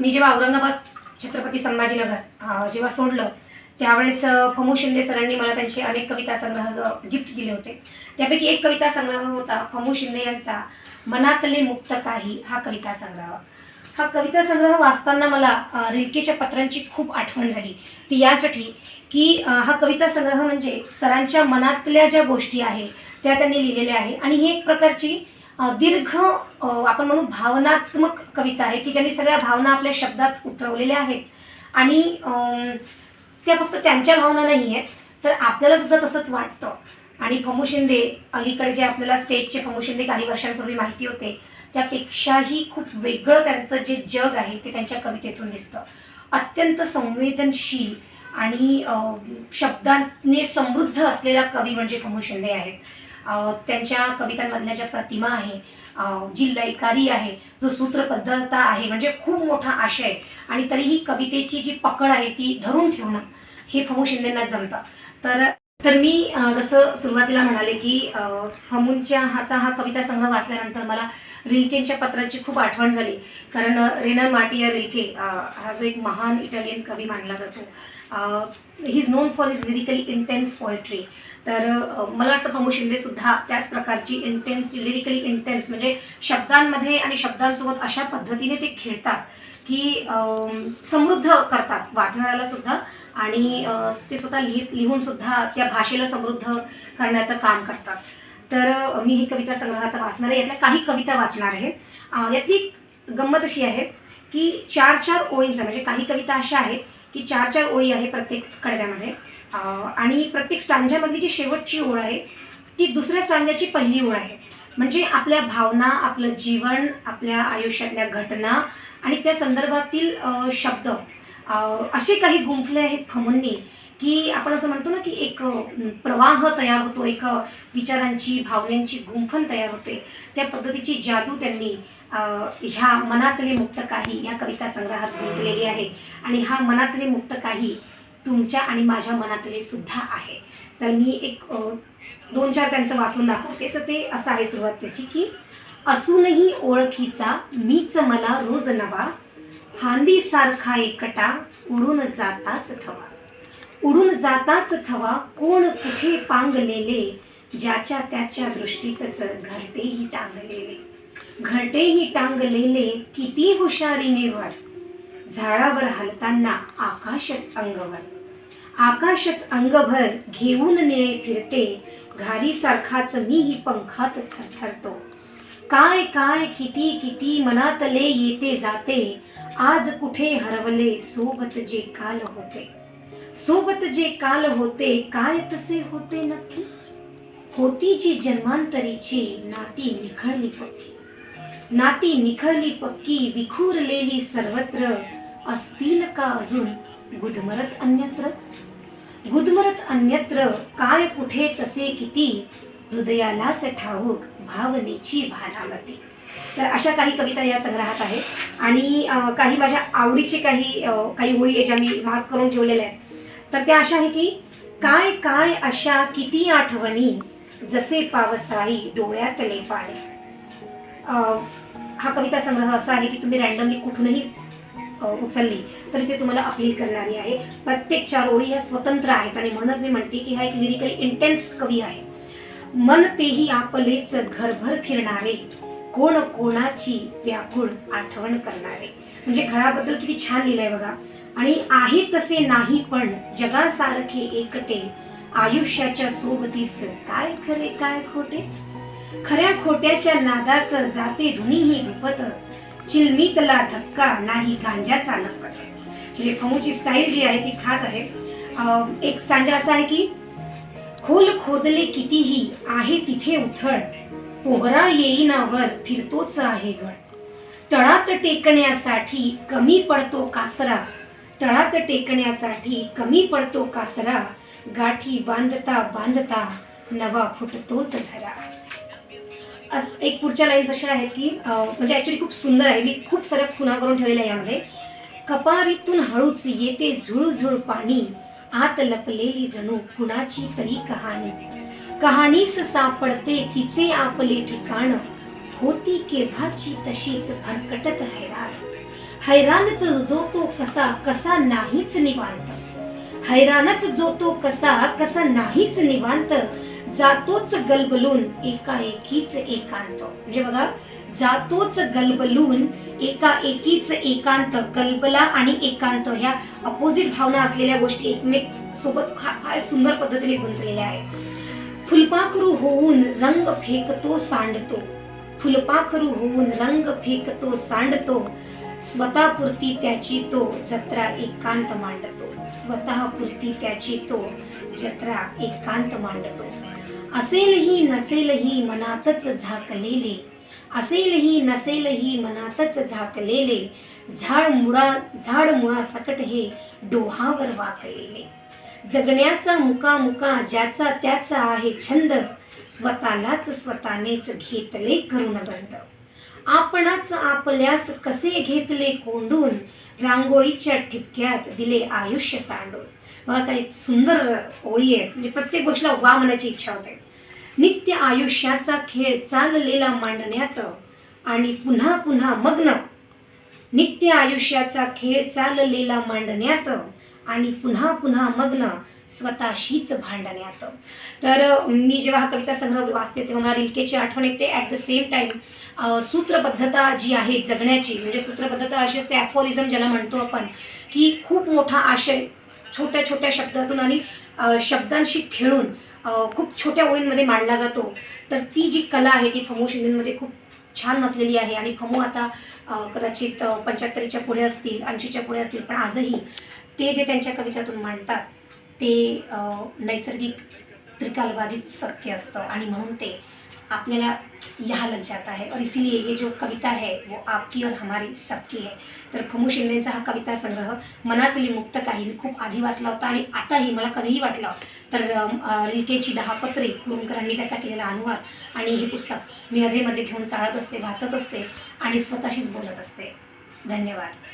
मी जेव्हा औरंगाबाद छत्रपती संभाजीनगर जेव्हा सोडलं त्यावेळेस फमू शिंदे सरांनी मला त्यांचे अनेक कविता संग्रह गिफ्ट दिले होते. त्यापैकी एक कविता संग्रह होता फमू शिंदे यांचा मनातले मुक्त काही हा कविता संग्रह. हा कविता संग्रह वाचताना मला रिलकेच्या रिल्केच्या पत्रांची खूप आठवण झाली. ती यासाठी की हा कविता संग्रह म्हणजे सरांच्या मनातल्या ज्या गोष्टी आहे त्या त्यांनी लिहिलेल्या आहे. आणि ही एक प्रकारची दीर्घ आपण म्हणू भावनात्मक कविता आहे की ज्यांनी सगळ्या भावना आपल्या शब्दात उतरवलेल्या आहेत. आणि त्या फक्त त्यांच्या भावना नाही आहेत तर आपल्याला सुद्धा तसंच वाटतं. आणि फमू शिंदे अलीकडे जे आपल्याला स्टेजचे फमू शिंदे काही वर्षांपूर्वी माहिती होते त्यापेक्षाही खूप वेगळं त्यांचं जे जग आहे ते त्यांच्या कवितेतून दिसतं. अत्यंत संवेदनशील आणि शब्दांनी समृद्ध असलेला कवी म्हणजे फमू शिंदे आहेत. त्यांच्या कवितांमधल्या ज्या प्रतिमा आहे जी लयकारी आहे जो सूत्रबद्धता आहे म्हणजे खूप मोठा आशय आणि तरीही कवितेची जी पकड आहे ती धरून ठेवणं हे फमू शिंदेंना जमतं. तर तर मी जसं सुरुवातीला म्हणाले की अ, फमूंच्या हाचा हा कविता संग्रह वाचल्यानंतर मला रिल्केंच्या पत्राची खूप आठवण झाली. कारण रेनर मार्टिया रिल्के हा जो एक महान इटालियन कवी मानला जातो. He is known for his lyrically intense poetry तर मला वाटतं भाऊ शिंदेसुद्धा त्याच प्रकारची इंटेन्स लिरिकली इंटेन्स म्हणजे शब्दांमध्ये आणि शब्दांसोबत अशा पद्धतीने ते खेळतात की समृद्ध करतात वाचणाऱ्याला सुद्धा. आणि ते स्वतः लिहित लिहूनसुद्धा त्या भाषेला समृद्ध करण्याचं काम करतात. तर मी ही कविता संग्रहात वाचणार आहे. यातल्या काही कविता वाचणार आहे. यातली एक गंमत अशी आहे की चार चार ओळींचा म्हणजे काही कविता अशा आहेत की चार चार ओळी आहे प्रत्येक कडव्यामध्ये. आणि प्रत्येक स्टांजामधली जी शेवटची ओळ आहे ती दुसऱ्या स्टांजाची पहिली ओळ आहे. म्हणजे आपल्या भावना आपलं जीवन आपल्या आयुष्यातल्या घटना आणि त्या संदर्भातील शब्द असे काही गुंफले आहेत फमूंनी की आपण असं म्हणतो ना की एक प्रवाह तयार होतो एक विचारांची भावनेंची गुंफण तयार होते. त्या पद्धतीची जादू त्यांनी ह्या मनातले मुक्त काही या कविता संग्रहात गुंतलेली आहे. आणि हा मनातले मुक्त काही तुमच्या आणि माझ्या मनातले सुद्धा आहे. तर मी एक दोन चार त्यांचं वाचून दाखवते. तर ते असं आहे सुरुवात त्याची की असूनही ओळखीचा मीच मला रोज नवा फांदीसारखा एकटा उडून जाताच थवा. उडून जाताच थवा कोण कुठे पांगलेले ज्याच्या त्याच्या दृष्टीतच घरटेही टांगलेले. घरटेही टांगलेले किती हुशारीने वर झाडावर हलताना आकाशच अंगभर. आकाशच अंगभर घेऊन निळे फिरते घारीसारखाच मीही पंखात थरथरतो. काय काय किती किती मनातले येते जाते आज कुठे हरवले सोबत जे काल होते. सोबत जे काल होते काय तसे होते नक्की? होती जी जन्मांतरीची नाती निखळली पक्की. नाती निखळली पक्की विखुरलेली सर्वत्र असतील का अजून गुदमरत अन्यत्र? गुदमरत अन्यत्र काय कुठे तसे किती हृदयालाच ठाऊक भावनेची भानामती. तर अशा काही कविता या संग्रहात आहेत. आणि काही माझ्या आवडीचे काही काही ओळी आहे ज्या मी मार्क करून ठेवलेल्या आहेत. तर त्या अशा आहे की काय काय अशा किती आठवणी जसे पावसाळी डोळ्यातले पाणी. हा कविता संग्रह असा आहे की तुम्ही रँडमली कुठूनही उचलली तरी ते तुम्हाला अपील करणारी आहे. प्रत्येक चार ओळी ह्या स्वतंत्र आहेत आणि म्हणूनच मी म्हणते की हा एक लिरिकली इंटेन्स कवी आहे. मन तेही आपलेच घरभर फिरणारे. कोण कोणाची व्याकुळ आठवण करणारे. म्हणजे घराबद्दल किती छान लिहिलंय बघा. आणि आहे तसे नाही पण जगासारखे एकटे आयुष्याच्या सोबतीस काय खरे काय खोटे? खऱ्या खोट्याच्या नादात जाते धुनीही दुपत. चिलमीतला धक्का नाही गांजाचा लपत. म्हणजे फमूची स्टाईल जी आहे ती खास आहे. एक स्टांजा असा आहे की खोल खोदले कितीही आहे तिथे उथळ. पोहरा येईना वर फिरतोच आहे गड. तळात टेकण्यासाठी कमी पडतो कासरा. तळात टेकण्यासाठी कमी पडतो कासरा. गाठी बांधता बांधता नवा फुटतोच झरा. एक पुढच्या लाईन्स अशा आहेत की म्हणजे ॲक्च्युली खूप सुंदर आहे. मी खूप साऱ्या खुणा करून ठेवलेल्या आहे यामध्ये. कपारीतून हळूच येते झुळझुळ पाणी. आत लपलेली जणू कुणाची तरी कहाणी. कहाणीस सापडते तिचे आपले ठिकाण. होती केव्हाची तशीच भरकटत हैराण. हैराणच जो तो कसा कसा नाहीच निवांत. हैराणच जो तो कसा कसा नाहीच निवांत. जातोच गलबलून एकाएकीच एकांत. म्हणजे बघा जातोच गलबलून एका एकीच एकांत गलबला आणि एकांत ह्या अपोजिट भावना असलेल्या गोष्टी एकमेक सोबत खा फार सुंदर पद्धतीने गुंतलेल्या आहेत. फुलपाखरू होऊन रंग फेकतो सांडतो. फुलपाखरू होऊन रंग फेकतो सांडतो. स्वतःपुरती त्याची तो जत्रा एकांत मांडतो. स्वतःपुरती त्याची तो जत्रा एकांत मांडतो. असेलही नसेलही मनातच झाकलेले असेलही नसेलही मनातच झाकलेले झाड मुळा झाड मुळा सकट हे डोहावर वाकलेले. जगण्याचा मुका मुका ज्याचा त्याचा आहे छंद स्वतःलाच स्वतःनेच घेतले करून बंद आपणाच आपल्यास कसे घेतले कोंडून रांगोळीच्या ठिपक्यात दिले आयुष्य सांडून. बघा काही सुंदर ओळी आहेत म्हणजे प्रत्येक गोष्टीला वा म्हणायची इच्छा होते. नित्य आयुष्याचा खेळ चाललेला मांडण्यात आणि पुन्हा पुन्हा मग्न. नित्य आयुष्याचा खेळ चाललेला मांडण्यात आणि पुन्हा पुन्हा मग्न स्वतःशीच भांडण्यात. तर मी जेव्हा हा कविता संग्रह वाचते तेव्हा मला रिल्केची आठवण येते. ॲट द सेम टाईम सूत्रबद्धता जी आहे जगण्याची म्हणजे सूत्रबद्धता अशी असते ॲफोरिझम ज्याला म्हणतो आपण की खूप मोठा आशय छोट्या छोट्या शब्दातून आणि शब्दांशी खेळून खूप छोट्या ओळींमध्ये मांडला जातो. तर ती जी कला आहे ती फमू शिंदेमध्ये खूप छान नसलेली आहे आणि फमू आता कदाचित पंच्याहत्तरीच्या पुढे असतील ऐंशीच्या पुढे असतील पण आजही ते जे त्यांच्या कवितातून मांडतात ते नैसर्गिक त्रिकालवादित सत्य असतं आणि म्हणून ते आपल्याला यहाँ लग जाता है और इसीलिए ये जो कविता है वो आपकी और हमारी सबकी है। तर फमू शिंदेचा हा कविता संग्रह मनातली मुक्त काही मी खूप आधी वाचला होता आणि आताही मला कधीही वाटलं. तर रिलकेची दहा पत्रे कुरुमकरांनी त्याचा केलेला अनुवाद आणि हे पुस्तक मी अधेमध्ये घेऊन चाळत असते वाचत असते आणि स्वतःशीच बोलत असते. धन्यवाद.